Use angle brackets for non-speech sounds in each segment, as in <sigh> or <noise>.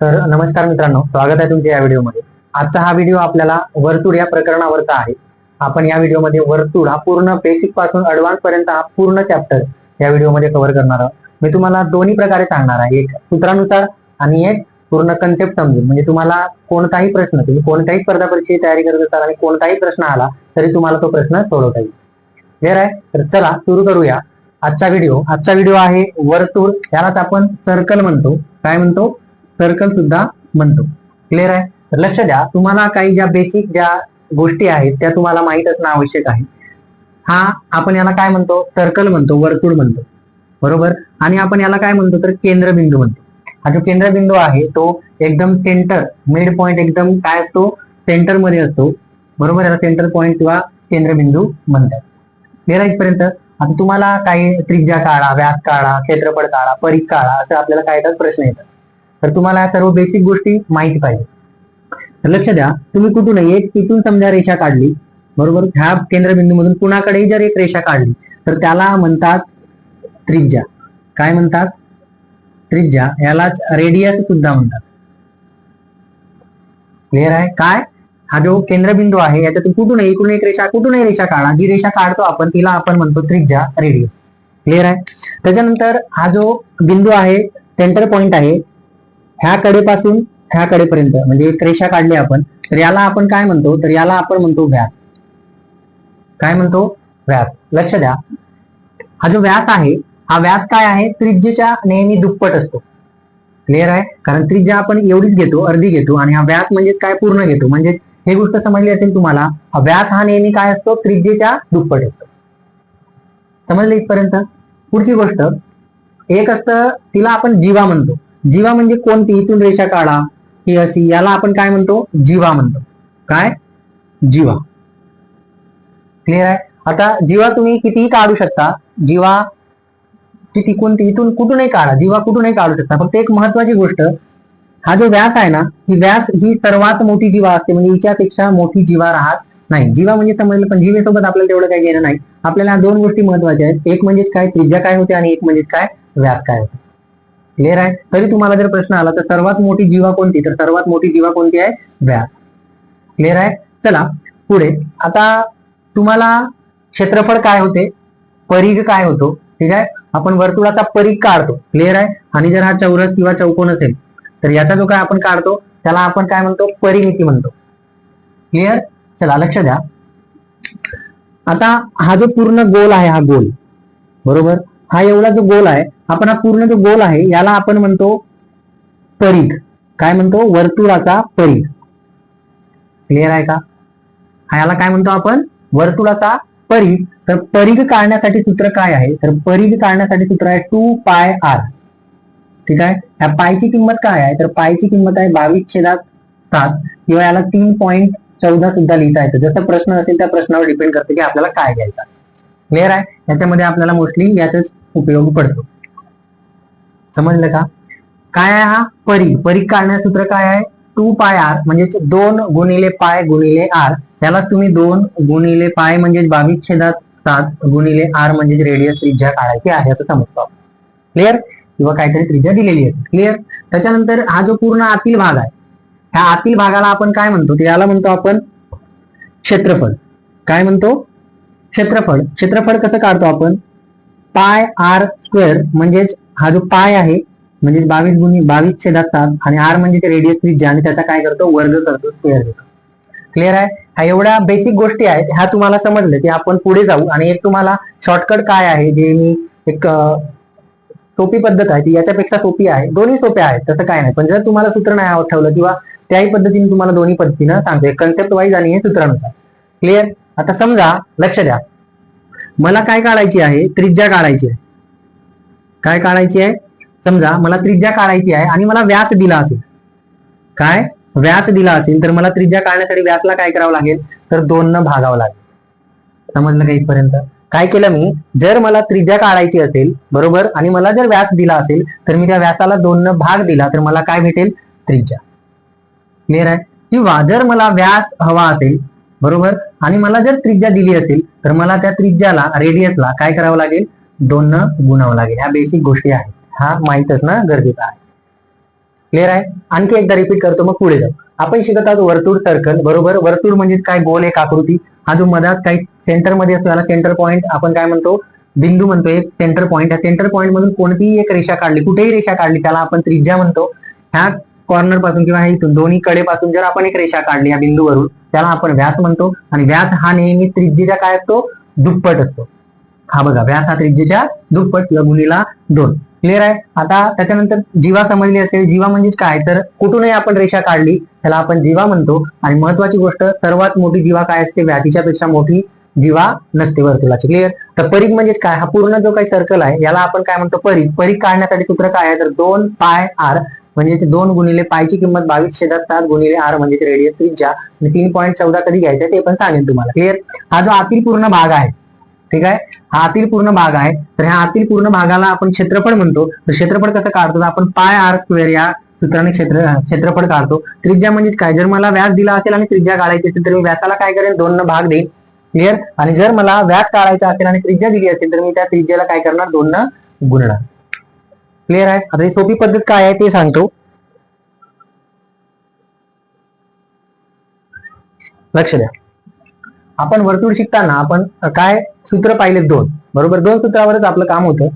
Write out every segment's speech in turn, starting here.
तर नमस्कार मित्रांनो स्वागत आहे तुमच्या या व्हिडिओमध्ये. आजचा हा व्हिडिओ आपल्याला वर्तुळ या प्रकरणावरचा आहे. आपण या व्हिडिओमध्ये वर्तुळ हा पूर्ण बेसिकपासून ऍडव्हान्स पर्यंत हा पूर्ण चॅप्टर या व्हिडिओमध्ये कव्हर करणार आहोत. मी तुम्हाला दोन्ही प्रकारे सांगणार आहे. एक सूत्रानुसार आणि एक पूर्ण कन्सेप्ट समजून. म्हणजे तुम्हाला कोणताही प्रश्न तुम्ही कोणत्याही स्पर्धा परीक्षेची तयारी करत असाल आणि कोणताही प्रश्न आला तरी तुम्हाला तो प्रश्न सोडवता येईल. क्लिअर आहे? तर चला सुरू करूया. आजचा व्हिडिओ आजचा व्हिडिओ आहे वर्तुळ. यालाच आपण सर्कल म्हणतो. काय म्हणतो? सर्कल सुद्धा म्हणतो. क्लिअर आहे? तर लक्ष द्या तुम्हाला काही ज्या बेसिक ज्या गोष्टी आहेत त्या तुम्हाला माहीत असणं आवश्यक आहे. हा आपण याला काय म्हणतो? सर्कल म्हणतो वर्तुळ म्हणतो. बरोबर? आणि आपण याला काय म्हणतो? तर केंद्रबिंदू म्हणतो. हा जो केंद्रबिंदू आहे तो एकदम सेंटर मिड पॉइंट एकदम काय असतो? सेंटरमध्ये असतो. बरोबर? याला सेंटर पॉइंट किंवा केंद्रबिंदू म्हणतात. गेला इथपर्यंत? आता तुम्हाला काही त्रिज्या काढा व्यास काढा क्षेत्रफळ काढा परीख काढा असं आपल्याला काय येतात? प्रश्न येतात. तर तुम्हाला या सर्व बेसिक गोष्टी माहिती पाहिजे. तर लक्ष द्या तुम्ही कुठून एक तिथून समजा रेषा काढली बरोबर? ह्या केंद्रबिंदूमधून कुणाकडेही जर एक रेषा काढली तर त्याला म्हणतात त्रिज्या. काय म्हणतात? त्रिज्या यालाच रेडियस सुद्धा म्हणतात. क्लिअर आहे? काय? हा जो केंद्रबिंदू आहे याच्यातून कुठून इकडून एक रेषा कुठूनही रेषा काढा. जी रेषा काढतो आपण तिला आपण म्हणतो त्रिज्या रेडियस क्लिअर आहे? त्याच्यानंतर हा जो बिंदू आहे सेंटर पॉइंट आहे ह्या कडेपासून ह्या कडेपर्यंत म्हणजे एक रेषा काढली आपण तर याला आपण काय म्हणतो? तर याला आपण म्हणतो व्यास. काय म्हणतो? व्यास. लक्ष द्या. हा जो व्यास आहे हा व्यास काय आहे? त्रिज्येच्या नेहमी दुप्पट असतो. क्लिअर आहे? कारण त्रिज्या आपण एवढीच घेतो अर्धी घेतो आणि हा व्यास म्हणजे काय? पूर्ण घेतो. म्हणजे हे गोष्ट समजली असेल तुम्हाला हा व्यास हा नेहमी काय असतो? त्रिज्येच्या दुप्पट असतो. समजले इथपर्यंत? पुढची गोष्ट एक असतं तिला आपण जीवा म्हणतो. जीवा म्हणजे कोणती? इथून रेषा काढा. ही अशी याला आपण काय म्हणतो? जीवा म्हणतो. काय? जीवा. क्लिअर आहे? आता जीवा तुम्ही कितीही काढू शकता. जीवा किती कोणती इथून कुठूनही काढा. जीवा कुठूनही काढू शकता. फक्त एक महत्वाची गोष्ट हा जो व्यास आहे ना ही व्यास ही सर्वात मोठी जीवा असते. म्हणजे हिच्यापेक्षा मोठी जीवा राहत नाही. जीवा म्हणजे समजलं पण जीवेसोबत आपल्याला तेवढं काही घेणं नाही. आपल्याला दोन गोष्टी महत्त्वाच्या आहेत. एक म्हणजे काय? त्रिज्या काय होते आणि एक म्हणजे काय? व्यास काय होते. क्लिअर आहे? तरी तुम्हाला जर प्रश्न आला तर सर्वात मोठी जीवा कोणती? तर सर्वात मोठी जीवा कोणती आहे? व्यास. क्लिअर आहे? चला पुढे. आता तुम्हाला क्षेत्रफळ काय होते? परीघ काय होतो? ठीक आहे? आपण वर्तुळाचा परीघ काढतो. क्लिअर आहे? आणि जर हा चौरस किंवा चौकोन असेल तर याचा जो काय आपण काढतो त्याला आपण काय म्हणतो? परिमिती म्हणतो. क्लिअर चला लक्ष द्या. आता हा जो पूर्ण गोल आहे हा गोल. बरोबर? हा एवढा जो गोल आहे आपण हा पूर्ण जो गोल आहे याला आपण म्हणतो परीघ. काय म्हणतो? वर्तुळाचा परीघ. क्लिअर आहे का? हा याला काय म्हणतो आपण? वर्तुळाचा परीघ. तर परीघ काढण्यासाठी सूत्र काय आहे? तर परीघ काढण्यासाठी सूत्र आहे टू पाय आर ठीक आहे? ह्या पायची किंमत काय आहे? तर पायची किंमत आहे बावीस छेदात सात किंवा याला तीन पॉईंट चौदा सुद्धा लिहिता येतं. जसं प्रश्न असेल त्या प्रश्नावर डिपेंड करतो की आपल्याला काय घ्यायचं क्लिअर आहे? याच्यामध्ये आपल्याला मोस्टली याच उपयोग पडतो. समजलं का? काय आहे हा? परी. परी काढण्याचं सूत्र काय आहे? टू पाय आर म्हणजे दोन गुणिले पाय गुणिले आर. त्यालाच तुम्ही दोन गुणिले पाय म्हणजे बावीस छेदात सात गुणिले आर म्हणजे रेडियस त्रिज्या काढायची आहे असं समजतो. क्लिअर किंवा काहीतरी त्रिज्या दिलेली असते क्लिअर त्याच्यानंतर हा जो पूर्ण आतील भाग आहे ह्या आतील भागाला आपण काय म्हणतो? याला म्हणतो आपण क्षेत्रफळ. काय म्हणतो? क्षेत्रफळ. क्षेत्रफळ कसं काढतो आपण? पाय आर स्क्वेअर म्हणजेच हा जो पाय आहे म्हणजे बावीस गुणी बावीस छेदात सात आणि आर म्हणजे रेडियस त्रिज्या आणि त्याचा काय करतो? वर्ग करतो स्क्वेअर देतो. क्लिअर आहे? ह्या एवढ्या बेसिक गोष्टी आहेत ह्या तुम्हाला समजलं की आपण पुढे जाऊ आणि एक तुम्हाला शॉर्टकट काय आहे जे मी एक सोपी पद्धत आहे ती याच्यापेक्षा सोपी आहे. दोन्ही सोप्या आहेत तसं काय नाही. पण जर तुम्हाला सूत्र नाही आठवलं किंवा त्याही पद्धतीने तुम्हाला दोन्ही पद्धतीनं सांगते. कन्सेप्ट वाईज आणि हे सूत्रानुसार क्लिअर आता समजा लक्ष द्या. मला काय काढायची आहे? त्रिज्या काढायची आहे. काय काढायची आहे? समजा मला त्रिज्या काढायची आहे आणि मला व्यास दिला असेल. काय? व्यास दिला असेल. तर मला त्रिज्या काढण्यासाठी व्यासला काय करावं लागेल? तर दोन न भागावं लागेल. समजलं का इथपर्यंत? काय केलं मी? जर मला त्रिज्या काढायची असेल बरोबर? आणि मला जर व्यास दिला असेल तर मी त्या व्यासाला दोन न भाग दिला तर मला काय भेटेल? त्रिज्या. क्लिअर आहे? किंवा जर मला व्यास हवा असेल बरोबर? आणि मला जर त्रिज्या दिली असेल तर मला त्या त्रिज्याला रेडियसला काय करावं लागेल? दोन न गुणावं लागेल. ह्या बेसिक गोष्टी आहेत. हा माहीत असणं गरजेचं आहे. क्लिअर आहे? आणखी एकदा रिपीट करतो मग पुढे जाऊ. आपण शिकत आहोत वर्तुळ सर्कल. बरोबर? वर्तुळ म्हणजे काय? गोल एक आकृती. हा जो मधात काही सेंटरमध्ये असतो त्याला सेंटर पॉईंट आपण काय म्हणतो? बिंदू म्हणतो. एक सेंटर पॉईंट ह्या सेंटर पॉईंट मधून कोणतीही एक रेषा काढली कुठेही रेषा काढली त्याला आपण त्रिज्या म्हणतो. ह्या कॉर्नरपासून किंवा इथून दोन्ही कडेपासून जर आपण एक रेषा काढली या बिंदूवरून त्याला आपण व्यास म्हणतो. आणि व्यास हा नेहमी त्रिज्येच्या काय असतो? दुप्पट असतो. हा बघा व्यास हा त्रिज्येच्या दुप्पट किंवा गुणीला दोन. क्लिअर आहे? आता त्याच्यानंतर जीवा समजली असेल. जीवा म्हणजेच काय? तर कुठूनही आपण रेषा काढली त्याला आपण जीवा म्हणतो. आणि महत्वाची गोष्ट सर्वात मोठी जीवा काय असते? व्याधीच्या पेक्षा मोठी जीवा नसते वर्तुळाची. क्लिअर तर परीख म्हणजेच काय? हा पूर्ण जो काही सर्कल आहे याला आपण काय म्हणतो? परीख परीख काढण्यासाठी सूत्र काय आहे? तर दोन पाय आर. म्हणजे दोन गुणिले पायची किंमत बावीस छेदात सात गुणिले आर म्हणजे रेडियस त्रिज्या आणि तीन पॉईंट चौदा कधी घ्यायचं ते पण सांगेन तुम्हाला. क्लिअर हा जो आतील पूर्ण भाग आहे ठीक आहे? हा आतील पूर्ण भाग आहे. तर ह्या आतील पूर्ण भागाला आपण क्षेत्रफळ म्हणतो. तर क्षेत्रफळ कसं काढतो? आपण पाय आर स्क्वेअर या सूत्राने क्षेत्र क्षेत्रफळ काढतो. त्रिज्या म्हणजे काय? जर मला व्यास दिला असेल आणि त्रिज्या काढायची असेल तर मी व्यासाला काय करेन दोन न भाग देईन. क्लिअर आणि जर मला व्यास काढायचा असेल आणि त्रिज्या दिली असेल तर मी त्या त्रिज्याला काय करणार? दोन न गुणणार. क्लिअर आहे? आता ही सोपी पद्धत काय आहे ते सांगतो. लक्ष द्या. आपण वर्तुळ शिकताना आपण काय? सूत्र पाहिले दोन. बरोबर? दोन सूत्रावरच आपलं काम होतं.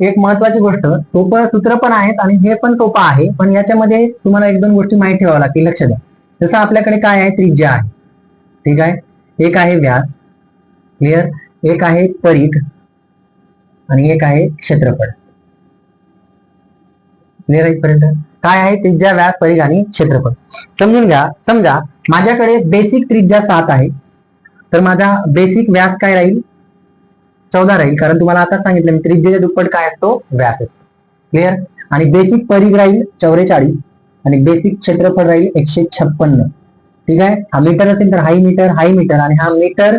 एक महत्वाची गोष्ट सोपं सूत्र पण आहेत आणि हे पण सोपं आहे पण याच्यामध्ये तुम्हाला एक दोन गोष्टी माहिती ठेवावं लागतील. लक्ष द्या. जसं आपल्याकडे काय आहे? त्रिज्या आहे. ठीक आहे? एक आहे व्यास. क्लिअर एक आहे परीत आणि एक आहे क्षेत्रफळ. क्लिअर इथपर्यंत काय आहे? त्रिज्या व्यास परीघ आणि क्षेत्रफळ. समजून घ्या. समजा माझ्याकडे बेसिक त्रिज्या सात आहे. तर माझा बेसिक व्यास काय राहील? चौदा राहील. कारण तुम्हाला आता सांगितलं मी त्रिज्याच्या दुप्पट काय असतो? व्यास असतो. क्लिअर आणि बेसिक परीघ राहील चौवेचाळीस आणि बेसिक क्षेत्रफळ राहील एकशे छप्पन्न. ठीक आहे? हा मीटर असेल तर हाई मीटर हाई मीटर आणि हा मीटर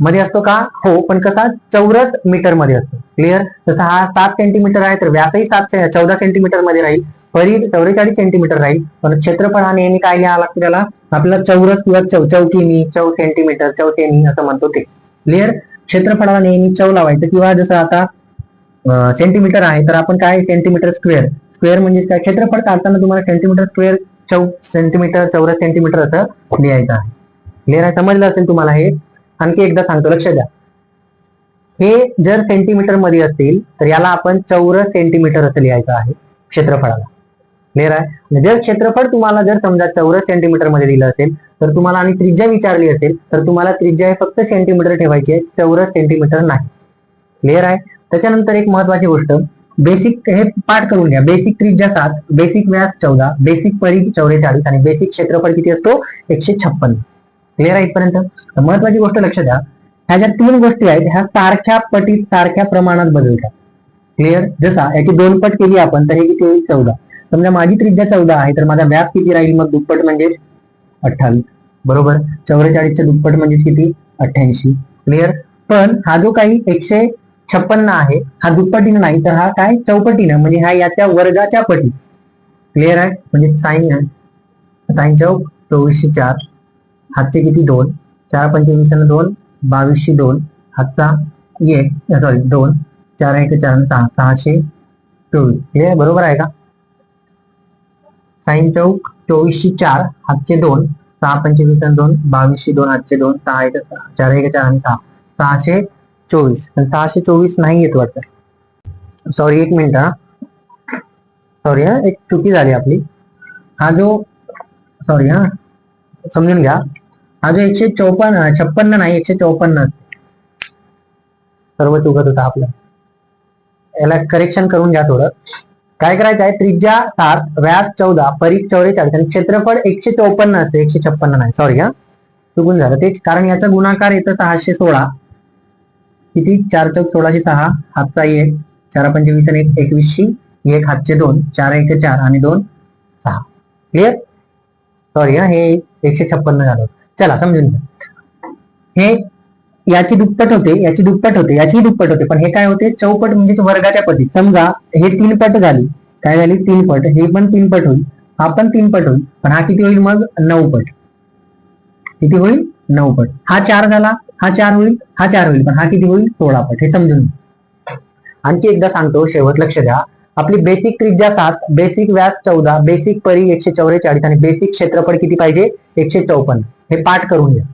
मध्ये असतो का? हो पण कसा? चौरस मीटरमध्ये असतो. क्लिअर जसा हा सात सेंटीमीटर आहे तर व्यासही सात चौदा सेंटीमीटरमध्ये राहील. परीघ चौवेचाळीस सेंटीमीटर राहील. पण क्षेत्रफळ हा नेहमी काय लिहावा लागतो त्याला? आपल्याला चौरस किंवा चौ चौकिनी चौ सेंटीमीटर चौसेनी असं म्हणतो ते. क्लिअर क्षेत्रफळाला नेहमी चौ लावायचं. किंवा जसं आता सेंटीमीटर आहे तर आपण काय? सेंटीमीटर स्क्वेअर स्क्वेअर म्हणजे काय? क्षेत्रफळ काढताना तुम्हाला सेंटीमीटर स्क्वेअर चौ सेंटीमीटर चौरस सेंटीमीटर असं लिहायचं आहे. क्लिअर आहे? समजलं असेल तुम्हाला हे? आणखी एकदा सांगतो लक्ष द्या. हे जर सेंटीमीटरमध्ये असतील तर याला आपण चौरस सेंटीमीटर असं लिहायचं आहे क्षेत्रफळाला. क्लिअर आहे? जर क्षेत्रफळ तुम्हाला जर समजा चौरस सेंटीमीटरमध्ये दिलं असेल तर तुम्हाला आणि त्रिज्या विचारली असेल तर तुम्हाला त्रिज्या हे फक्त सेंटीमीटर ठेवायची आहे चौरस सेंटीमीटर नाही. क्लिअर आहे? त्याच्यानंतर एक महत्वाची गोष्ट बेसिक हे पाठ करून घ्या. बेसिक त्रिज्या सात बेसिक व्यास चौदा बेसिक परी चौवेचाळीस आणि बेसिक क्षेत्रफळ किती असतो? एकशे छप्पन्न क्लिअर आहे इथपर्यंत? महत्वाची गोष्ट लक्ष द्या ह्या ज्या तीन गोष्टी आहेत ह्या सारख्या पटीत सारख्या प्रमाणात बदलतात क्लिअर जसा याची दोन पट केली आपण तर हे किती होईल? चौदा. समजा माझी त्रिज्या चौदा आहे तर माझा व्यास किती राहील? मग दुप्पट म्हणजे अठ्ठावीस. बरोबर? चौवेचाळीसच्या दुप्पट म्हणजे किती? अठ्ठ्याऐंशी. क्लिअर पण हा जो काही एकशे छप्पन्न आहे हा दुप्पटीनं नाही तर हा काय? चौपटीनं म्हणजे हा याच्या वर्गाच्या पटी क्लिअर आहे? म्हणजे साईन साईन चौक चोवीसशे चार. हातचे किती? दोन. चार पंचवीस दोन. बावीसशे दोन. हातचा एक सॉरी दोन. चार एक चार सहा. सहाशे चोवीस. हे बरोबर आहे का? साईन चौक चोवीसशे चार. हातचे दोन. सहा पंचवीस आणि दोन. बावीसशे दोन. हातचे दोन. सहा एक सहा. चार एक चार आणि सहा. सहाशे चोवीस. पण सहाशे चोवीस नाही येत वाटतं. सॉरी एक मिनिट हा. सॉरी हा. एक चुकी झाली आपली. हा जो सॉरी हा. समजून घ्या. हा एकशे चौपन्न छप्पन्न नाही एकशे चौपन्न. सर्व चुकत होता आपलं. याला करेक्शन करून घ्या थोडं. काय करायचं आहे? त्रिज्या सात व्यास चौदा परीघ चौवेचाळीस आणि क्षेत्रफळ एकशे चौपन्न असते. एकशे छप्पन्न नाही. सॉरी हा. चुकून झालं. तेच कारण याचा गुणाकार येतं सहाशे सोळा. किती? चार चौक सोळाशे सहा. हातचा एक चार पंचवीस आणि एक एकवीसशे. एक हातचे दोन चार एक चार आणि दोन सहा. क्लिअर सॉरी हा. हे एकशे छप्पन्न झालं. चला समजून घ्या. हे याची दुप्पट होते याची दुप्पट होते याची दुप्पट होते पण हे काय होते? चौपट म्हणजे वर्गाच्या पटीत. समजा हे तीन पट झाली. काय झाली? तीन पट. हे पण तीन पट होईल हा पण तीन पट होईल पण हा किती होईल मग? नऊ पट. किती होईल? नऊ पट. हा चार झाला हा चार होईल हा चार होईल पण हा किती होईल? सोळा पट. हे समजून आणखी एकदा सांगतो शेवट लक्ष द्या. आपली बेसिक त्रिज्या सात बेसिक व्यास चौदा बेसिक परी एकशे चौवेचाळीस आणि बेसिक क्षेत्रफळ किती पाहिजे? एकशे चौपन्न. हे पाठ करून घ्या.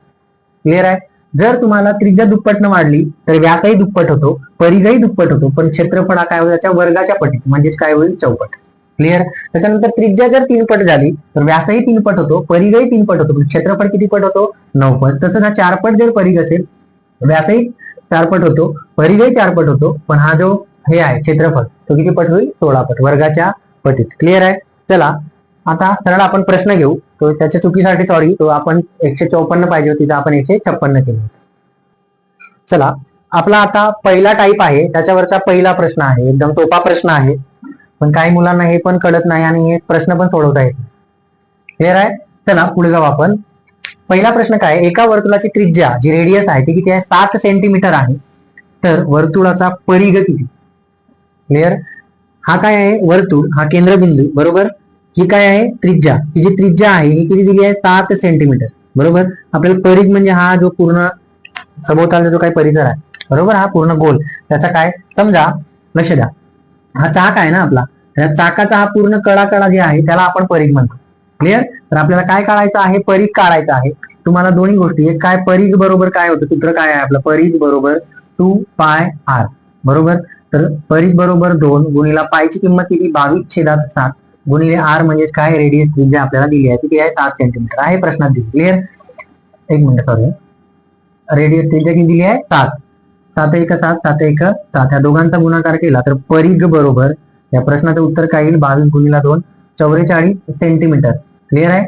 क्लिअर आहे? जर तुम्हाला त्रिज्या दुप्पटनं वाढली तर व्यासही दुप्पट होतो परिघही दुप्पट होतो पण क्षेत्रफळ हा काय होईल? त्याच्या वर्गाच्या पटीत म्हणजेच काय होईल? चौपट. क्लिअर त्याच्यानंतर त्रिज्या जर तीनपट झाली तर व्यासही तीनपट होतो परिघही तीनपट होतो पण क्षेत्रफळ किती पट होतो? नऊपट. तसंच हा चारपट जर परिघ असेल व्यासही चारपट होतो परिघही चारपट होतो पण हा जो हे आहे क्षेत्रफळ. तो किती पट होईल? सोळा पट. वर्गाच्या पटीत. क्लिअर आहे? चला. आता सरळ आपण प्रश्न घेऊ. तो त्याच्या चुकीसाठी सॉरी तो आपण एकशे चौपन्न पाहिजे होती तर आपण एकशे छप्पन्न केलं चला. आपला आता पहिला टाईप आहे. त्याच्यावरचा पहिला प्रश्न आहे. एकदम सोपा प्रश्न आहे. पण काही मुलांना हे पण कळत नाही आणि हे प्रश्न पण सोडवता येत क्लिअर आहे? चला. पुढे जाऊ आपण. पहिला प्रश्न काय? आहे? एका वर्तुळाची त्रिज्या जी रेडियस आहे ती किती आहे? सात सेंटीमीटर आहे. तर वर्तुळाचा परिघ किती? क्लिअर हा काय आहे? वर्तुळ हा केंद्रबिंदू बरोबर? ही काय आहे? त्रिज्या. ही जी त्रिज्या आहे ही किती दिली आहे? सात सेंटीमीटर बरोबर? आपल्याला परिघ म्हणजे हा जो पूर्ण सभोवतालचा जो काही परिसर आहे बरोबर? हा पूर्ण गोल. त्याचा काय? समजा लक्ष द्या. हा चाक आहे ना आपला? त्या चाकाचा हा पूर्ण कडा कडा जे आहे त्याला आपण परिघ म्हणतो. क्लिअर तर आपल्याला काय काढायचं आहे? परिघ काढायचं आहे. तुम्हाला दोन्ही गोष्टी एक काय परिघ बरोबर काय होतं? सूत्र काय आहे आपलं? परिघ बरोबर टू पाय आर बरोबर? तर परीघ बरोबर दोन गुणिला पायची किंमत किती? बावीस छेदात सात. गुणिले आर म्हणजे काय? रेडियस त्रिज्या आपल्याला दिली आहे किती आहे? सात सेंटीमीटर आहे प्रश्नात दिली. क्लिअर एक मिनिट सॉरी रेडियस त्रिज्या किती दिली आहे? सात. सात एक सात सात एक सात. या दोघांचा गुणाकार केला तर परीघ बरोबर या प्रश्नाचं उत्तर काय येईल? बावीस गुणिला दोन चौवेचाळीस सेंटीमीटर क्लिअर आहे?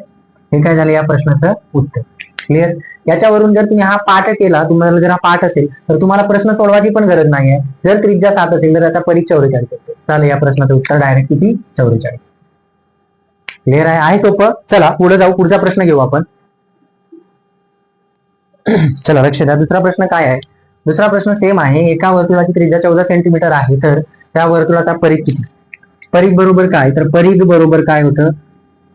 हे काय झालं या प्रश्नाचं उत्तर? क्लिअर याच्यावरून जर तुम्ही हा पाठ केला तुम्हाला जर हा पाठ असेल तर तुम्हाला प्रश्न सोडवायची पण गरज नाही आहे जर त्रिज्या सात असेल तर त्याचा परीक्षा चौवेचाळीस चालेल या प्रश्नाचं उत्तर डायरेक्ट किती? चौवेचाळीस. क्लिअर आहे? आहे सोपं? चला पुढे जाऊ. पुढचा प्रश्न घेऊ आपण. <clears throat> चला लक्ष द्या. दुसरा प्रश्न काय आहे? दुसरा प्रश्न सेम आहे. एका वर्तुळाची त्रिज्या चौदा सेंटीमीटर आहे तर त्या वर्तुळाचा परिघ किती? परिघ बरोबर काय? तर परीघ बरोबर काय होतं?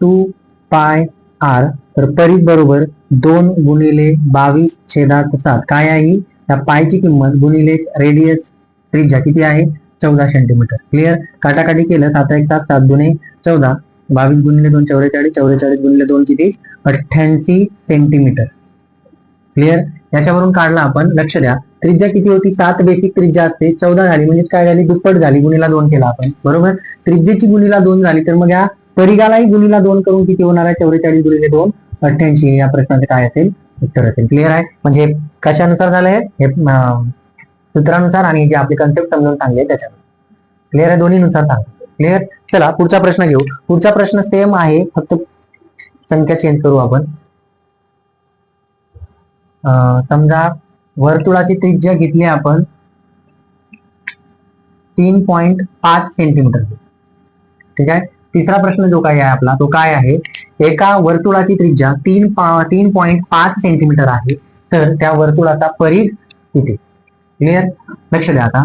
टू पाय आर तर परी बरोबर दोन गुणिले बावीस छेदात सात. काय आहे? या पायची किंमत गुणिले रेडियस त्रिज्या किती आहे? चौदा सेंटीमीटर क्लिअर काटाकाटी केलं सात एक सात सात दोन चौदा. बावीस गुणिले दोन चौवेचाळीस चौवेचाळीस गुणिले दोन किती? अठ्ठ्याऐंशी सेंटीमीटर क्लिअर याच्यावरून काढला आपण लक्ष द्या. त्रिज्या किती होती? सात बेसिक त्रिज्या असते. चौदा झाली म्हणजे काय झाली? दुप्पट झाली. गुणीला दोन केला आपण. बरोबर? त्रिज्येची गुणीला दोन झाली तर मग या परिघालाही गुणीला दोन करून किती होणार आहे? चौवेचाळीस गुणिले दोन. अठ्ठ्याऐंशी या प्रश्नाचं काय असेल? उत्तर असेल. क्लिअर आहे? म्हणजे कशानुसार झालंय हे? सूत्रानुसार आणि जे आपली कन्सेप्ट समजून सांगले त्याच्यानुसार. क्लिअर आहे? दोन्हीनुसार सांग. क्लिअर चला पुढचा प्रश्न घेऊ. पुढचा प्रश्न सेम आहे फक्त संख्या चेंज करू आपण. समजा वर्तुळाची त्रिज्या घेतली आपण तीन पॉइंट पाच सेंटीमीटर ठीक आहे? तिसरा प्रश्न जो काय आहे आपला तो काय आहे? एका वर्तुळाची त्रिज्या तीन तीन पॉईंट पाच सेंटीमीटर आहे. तर त्या वर्तुळाचा परीघ किती? क्लिअर लक्ष द्या आता.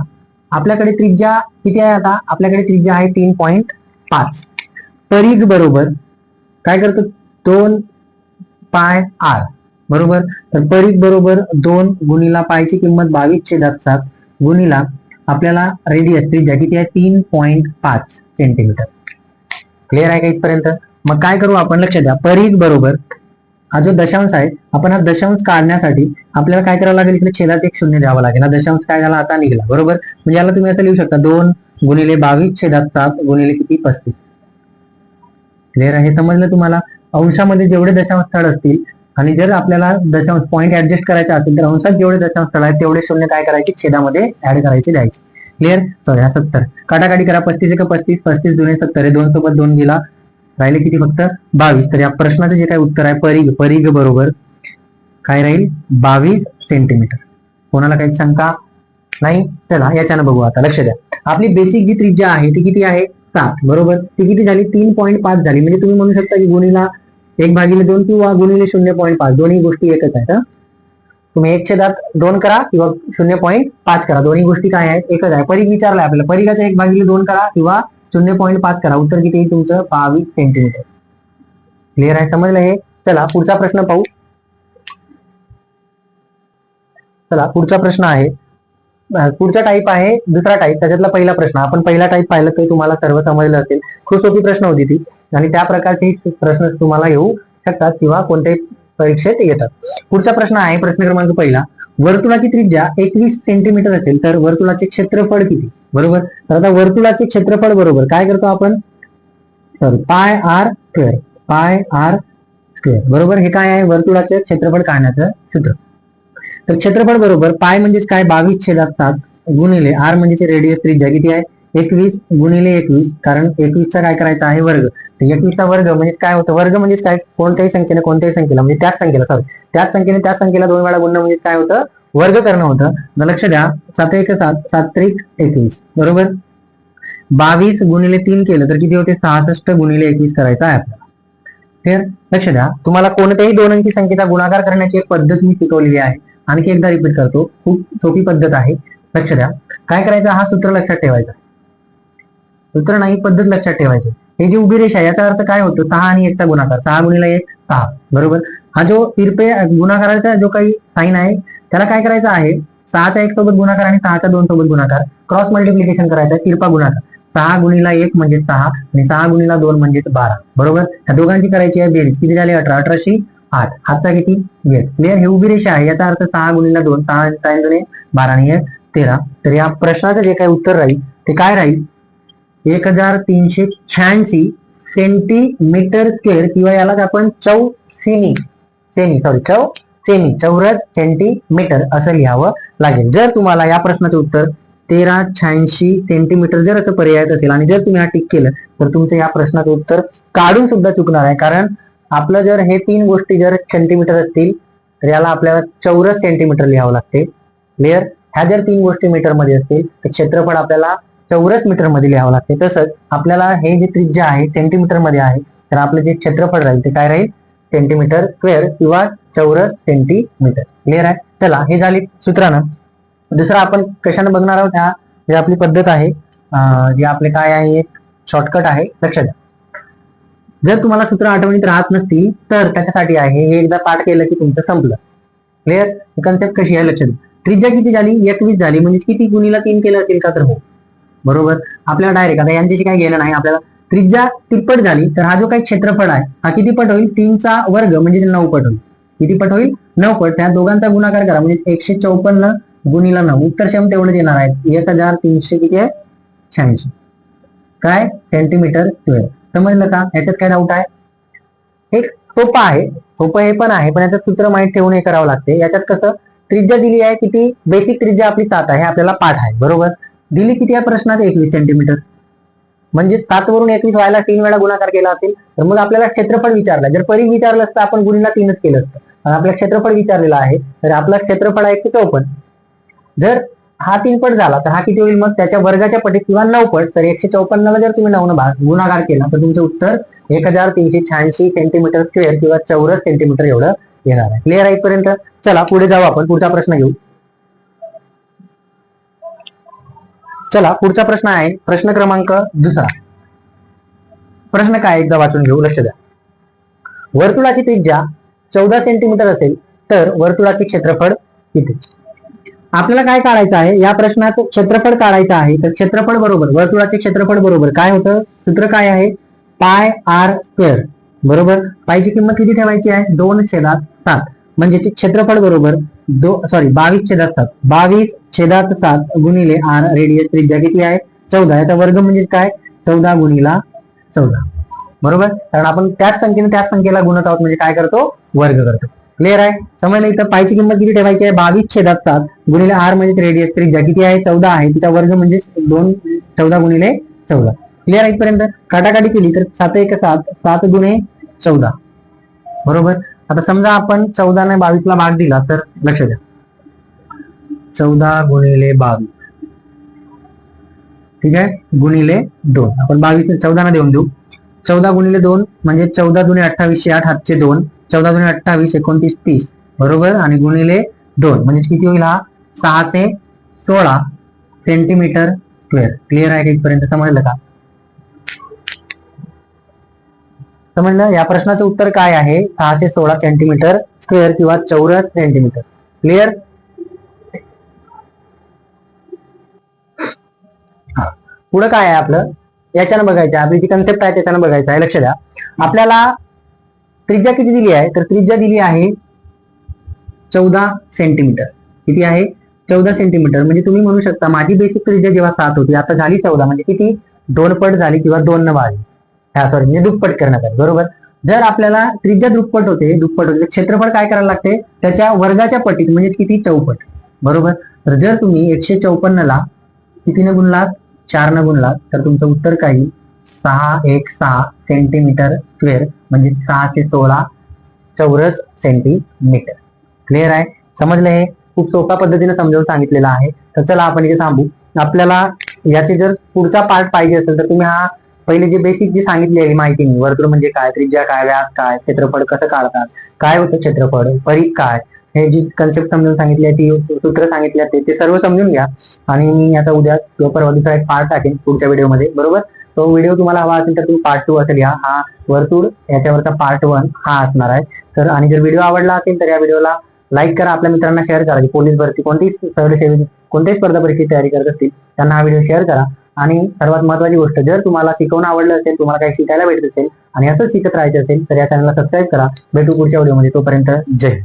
आपल्याकडे त्रिज्या किती आहे आता? आपल्याकडे त्रिज्या आहे तीन पॉईंट पाच. परीघ बरोबर काय करतो? दोन पाय आर. बरोबर? तर परीघ बरोबर दोन गुणिला पायची किंमत बावीस छेदात सात गुणिला आपल्याला रेडियस त्रिज्या किती आहे? तीन पॉईंट पाच सेंटीमीटर क्लिअर आहे का इथपर्यंत? मग काय करू आपण? लक्ष द्या. परिघ बरोबर हा जो दशांश आहे आपण हा दशांश काढण्यासाठी आपल्याला काय करावं लागेल? इकडे छेदात एक शून्य द्यावं लागेल. हा दशांश काय झाला? आता निघाला. बरोबर? म्हणजे याला तुम्ही असं लिहू शकता. दोन गुणिले बावीस छेदात सात गुणिले किती? पस्तीस. क्लिअर आहे? हे समजलं तुम्हाला? अंशामध्ये जेवढे दशांश स्थळ असतील आणि जर आपल्याला दशांश पॉईंट ऍडजस्ट करायचा असेल तर अंशात जेवढे दशांश स्थळ आहेत तेवढे शून्य काय करायचे? छेदामध्ये ऍड करायचे द्यायचे. क्लिअर सॉरी हा सत्तर. काटाकाटी करा. पस्तीस एक पस्तीस पस्तीस दोन सत्तर. आहे दोन सोबत दोन गेला. राहिले किती फक्त? बावीस. तर या प्रश्नाचं जे काय उत्तर आहे परिघ परिघ बरोबर काय राहील? बावीस सेंटीमीटर कोणाला काही शंका? नाही? चला याच्यानं बघू आता. लक्ष द्या. आपली बेसिक जी त्रिज्या आहे ती किती आहे? सात. बरोबर? ती किती झाली? तीन पॉईंट पाच झाली. म्हणजे तुम्ही म्हणू शकता की गुणीला एक भागिले दोन किंवा गुणिले शून्य पॉईंट पाच. दोन्ही गोष्टी एकच आहेत तुम्ही एक छेदात दोन करा किंवा शून्य पॉईंट पाच करा. दोन्ही गोष्टी काय आहेत? एकच आहे. परीख विचारलाय आपल्याला. परीखाच्या एक भागिले दोन करा किंवा शून्य पॉईंट पाच करा. उत्तर किती येईल तुमचं? बावीस सेंटीमीटर क्लिअर आहे? समजलं हे? चला पुढचा प्रश्न पाहू. चला पुढचा प्रश्न आहे. पुढचा टाईप आहे दुसरा टाईप त्याच्यातला पहिला प्रश्न. आपण पहिला टाईप पाहिलं तर तुम्हाला सर्व समजलं असेल. खूप सोपी प्रश्न होती ती. आणि त्या प्रकारचे प्रश्न तुम्हाला येऊ शकतात किंवा कोणत्याही परीक्षेत येतात. पुढचा प्रश्न आहे प्रश्न क्रमांक पहिला. वर्तुळाची त्रिज्या एकवीस सेंटीमीटर असेल तर वर्तुळाचे क्षेत्रफळ किती? बरोबर? तर आता वर्तुळाचे क्षेत्रफळ बरोबर काय करतो आपण? तर pi r square pi r square बरोबर? हे काय आहे? वर्तुळाचे क्षेत्रफळ काढण्याचं सूत्र. तर क्षेत्रफळ बरोबर पाय म्हणजेच काय? बावीस छेदात सात गुणिले आर म्हणजे रेडियस त्रिज्या किती आहे? एकवीस गुणिले एकवीस कारण एकवीसचा काय करायचा आहे वर्ग? एकवीसचा वर्ग म्हणजे काय होतं? वर्ग म्हणजे काय? कोणत्याही संख्येने कोणत्याही संख्येला म्हणजे त्याच संख्येला सॉरी त्याच संख्येने त्याच संख्येला दोन वेळा गुणणं म्हणजे काय होतं? वर्ग करणं होतं. तर लक्ष द्या. सात एक सात सात त्रिक एकवीस. बरोबर? बावीस गुणिले तीन केलं तर किती होते? सहासष्ट गुणिले एकवीस करायचं आहे आपल्याला. तर लक्ष द्या. तुम्हाला कोणत्याही दोन अंकी संख्येचा गुणाकार करण्याची एक पद्धत मी शिकवलेली आहे. आणखी एकदा रिपीट करतो. खूप सोपी पद्धत आहे. लक्ष द्या. काय करायचं? हा सूत्र लक्षात ठेवायचा. सूत्र नाही पद्धत लक्षात ठेवायची. हे जी उभी रेषा आहे याचा अर्थ काय होतो? सहा आणि एकचा गुणाकार. सहा गुणिला एक सहा. बरोबर? हा जो तिरपे गुणाकाराचा जो काही साईन आहे त्याला काय करायचं आहे? सहाचा एक सोबत गुणाकार आणि सहाचा दोन सोबत गुणाकार. क्रॉस मल्टिप्लिकेशन करायचा तिरपा गुणाकार. सहा गुणिला एक म्हणजे सहा आणि सहा गुणिला दोन म्हणजेच बारा. बरोबर? ह्या दोघांची करायची आहे बेरीज. किती झाली? अठरा. अठराशे आठ. हातचा किती? एक. क्लिअर हे उभी रेषा आहे. याचा अर्थ सहा गुणिला दोन सहा सहा दोन बारा आणि एक तेरा. तर या प्रश्नाचं जे काही उत्तर राहील ते काय राहील? एक हजार तीनशे शहाऐंशी सेंटीमीटर स्क्वेअर किंवा यालाच आपण चौ सेमी सेमी सॉरी चौ सेमी चौरस सेंटीमीटर असं लिहावं लागेल. जर तुम्हाला या प्रश्नाचं उत्तर तेरा शहाऐंशी सेंटीमीटर जर असं पर्यायात असेल आणि जर तुम्ही हा टिक केलं तर तुमचं या प्रश्नाचं उत्तर काढून सुद्धा चुकणार आहे. कारण आपलं जर हे तीन गोष्टी जर सेंटीमीटर असतील तर याला आपल्याला चौरस सेंटीमीटर लिहावं लागते. क्लिअर ह्या जर तीन गोष्टी मीटरमध्ये असतील तर क्षेत्रफळ आपल्याला चौरस मीटरमध्ये लिहावं लागते. तसंच आपल्याला हे जे त्रिज्या आहे सेंटीमीटरमध्ये आहे तर आपलं जे क्षेत्रफळ राहील ते काय राहील? सेंटीमीटर स्क्वेअर किंवा चौरस सेंटीमीटर क्लिअर आहे? चला हे झाली सूत्रानं. दुसरं आपण कशानं बघणार आहोत? ह्या जे आपली पद्धत आहे जे आपले काय आहे एक शॉर्टकट आहे लक्षात द्या जर तुम्हाला सूत्र आठवणीत राहत नसतील तर त्याच्यासाठी आहे हे एकदा पाठ केलं की तुमचं संपलं. क्लिअर कन्सेप्ट कशी आहे? लक्षात द्या त्रिज्या किती झाली? एकवीस झाली. म्हणजे किती गुणीला तीन केलं असेल का तर हो. बरोबर? आपल्याला डायरेक्ट आता यांच्याशी काय गेलं नाही. आपल्याला त्रिज्या तिप्पट झाली तर हा जो काही क्षेत्रफळ आहे हा किती पट होईल? तीनचा वर्ग म्हणजे नऊ पट होईल. किती पट होईल? नऊ पट. त्या दोघांचा गुणाकार करा म्हणजे एकशे चौपन्न गुणीला नऊ. उत्तर क्षम तेवढं देणार आहे. एक हजार तीनशे किती आहे? शहाऐंशी. काय? सेंटीमीटर स्क्वेअर समजलं का? याच्यात काय डाऊट आहे? एक सोपं आहे. सोपं हे पण आहे पण याच्यात सूत्र माहीत ठेवून हे करावं लागते. याच्यात कसं? त्रिज्या दिली आहे किती? बेसिक त्रिज्या आपली सात आहे. आपल्याला पाठ आहे. बरोबर? दिली किती आहे प्रश्नात? एकवीस सेंटीमीटर म्हणजे सात वरून एकवीस व्हायला तीन वेळा गुणाकार केला असेल तर मग आपल्याला क्षेत्रफळ विचारलं. जर परी विचारलं असतं आपण गुणीला तीनच केलं असतं. पण आपलं क्षेत्रफळ विचारलेलं आहे तर आपलं क्षेत्रफळ आहे की चौपन्न जर हा तीनपट झाला तर हा किती होईल मग? त्याच्या वर्गाच्या पटीत किंवा नऊपट तर एकशे चौपन्नला जर तुम्ही नऊ भाग गुणाकार केला तर तुमचं उत्तर एक हजार तीनशे शहाऐंशी सेंटीमीटर स्क्वेअर किंवा चौरस सेंटीमीटर एवढं येणार आहे. क्लिअर आहे इथपर्यंत? चला पुढे जाऊ आपण. पुढचा प्रश्न घेऊ. चला पुढचा प्रश्न आहे. प्रश्न क्रमांक दुसरा. प्रश्न काय एकदा वाचून घेऊ लक्ष द्या. वर्तुळाची त्रिज्या चौदा सेंटीमीटर असेल तर वर्तुळाचे क्षेत्रफळ किती? आपल्याला काय काढायचं आहे? या प्रश्नात क्षेत्रफळ काढायचं आहे तर क्षेत्रफळ बरोबर वर्तुळाचे क्षेत्रफळ बरोबर काय होतं? सूत्र काय आहे? पाय आर स्क्वेअर. बरोबर? पायची किंमत किती ठेवायची आहे? दोन छेदात सात. म्हणजे ते क्षेत्रफळ बरोबर दो सॉरी बावीस छेदात सात. बावीस छेदात सात गुणिले आर रेडियस त्रिज्या किती आहे? चौदा. याचा वर्ग म्हणजे काय? चौदा गुणिला चौदा. बरोबर? कारण आपण त्याच संख्येने त्याच संख्येला गुणत आहोत म्हणजे काय करतो? वर्ग करतो. क्लिअर आहे? समजलं इथं? पायची किंमत किती ठेवायची आहे? बावीस छेदात सात गुणिले आर म्हणजे रेडियस त्रिज्या किती आहे? चौदा आहे. तिचा वर्ग म्हणजे दोन चौदा गुणिले चौदा. क्लिअर आहे इथपर्यंत? काटाकाटी केली तर सात एक सात सात गुणे चौदा. बरोबर? आता समजा आपण चौदा ने बावीसला भाग दिला तर लक्ष द्या. चौदा गुणिले बावीस. ठीक आहे? गुणिले दोन. आपण बावीस चौदा ना देऊन देऊ. चौदा गुणिले दोन म्हणजे चौदा दुने अठ्ठावीसशे आठ हातचे दोन. चौदा दुने अठ्ठावीस एकोणतीस तीस. बरोबर? आणि गुणिले दोन. म्हणजे किती होईल हा? सहाशे सोळा सेंटीमीटर स्क्वेअर क्लिअर आहे का इथपर्यंत? समजलं का? समजलं या प्रश्नाचं उत्तर काय आहे? सहाशे सोळा सेंटीमीटर स्क्वेअर किंवा चौरस सेंटीमीटर क्लिअर पुढं काय आहे आपलं? याच्यानं बघायचं आपली जी कन्सेप्ट आहे त्याच्यानं बघायचं आहे. लक्ष द्या. आपल्याला त्रिज्या किती दिली आहे? तर त्रिज्या दिली आहे चौदा सेंटीमीटर किती आहे? चौदा सेंटीमीटर म्हणजे तुम्ही म्हणू शकता माझी बेसिक त्रिज्या जेव्हा सात होती आता झाली चौदा. म्हणजे किती? दोन पट झाली किंवा दोन न वाढली. हा सॉरी म्हणजे दुप्पट करण्यात आली बरोबर? जर आपल्याला त्रिज्या दुप्पट होते दुप्पट होते क्षेत्रफळ काय करायला लागते? त्याच्या वर्गाच्या पटीत म्हणजे किती चौपट बरोबर? तर जर तुम्ही एकशे चौपन्नला कितीने गुणलात? चार न गुणलात तर तुमचं उत्तर काय सहा एक सहा सेंटीमीटर स्क्वेअर म्हणजे सहाशे सोळा चौरस सेंटीमीटर क्लिअर आहे? समजलं हे? खूप सोप्या पद्धतीने समजावून सांगितलेलं आहे. तर चला आपण इथे थांबू. आपल्याला याचे जर पुढचा पार्ट पाहिजे असेल तर तुम्ही हा पहिले जे बेसिक जी सांगितलेली माहिती मी वर्तुळ म्हणजे काय त्रिज्या काय व्यास काय क्षेत्रफळ कसं काढतात काय होतं क्षेत्रफळ परीख काय हे जी कन्सेप्ट समजून सांगितली ती सूत्र सांगितले ते, ते सर्व समजून घ्या. आणि मी आता उद्या किंवा परवा दुसरा एक पार्ट टाकेन पुढच्या व्हिडिओमध्ये बरोबर? तो व्हिडिओ तुम्हाला हवा असेल तर तुम्ही पार्ट टू असेल या हा वर्तुळ याच्यावरचा पार्ट वन हा असणार आहे. तर आणि जर व्हिडिओ आवडला असेल तर या व्हिडिओला लाईक करा आपल्या मित्रांना शेअर करा. पोलीस भरती कोणतीही सर्वसेवी कोणत्याही स्पर्धा परीक्षेची तयारी करत असतील त्यांना हा व्हिडिओ शेअर करा. आणि सर्वात महत्वाची गोष्ट जर तुम्हाला शिकवणं आवडलं असेल तुम्हाला काही शिकायला भेटत असेल आणि असंच शिकत राहायचं असेल तर या चॅनलला सबस्क्राईब करा. भेटू पुढच्या व्हिडिओमध्ये तोपर्यंत जय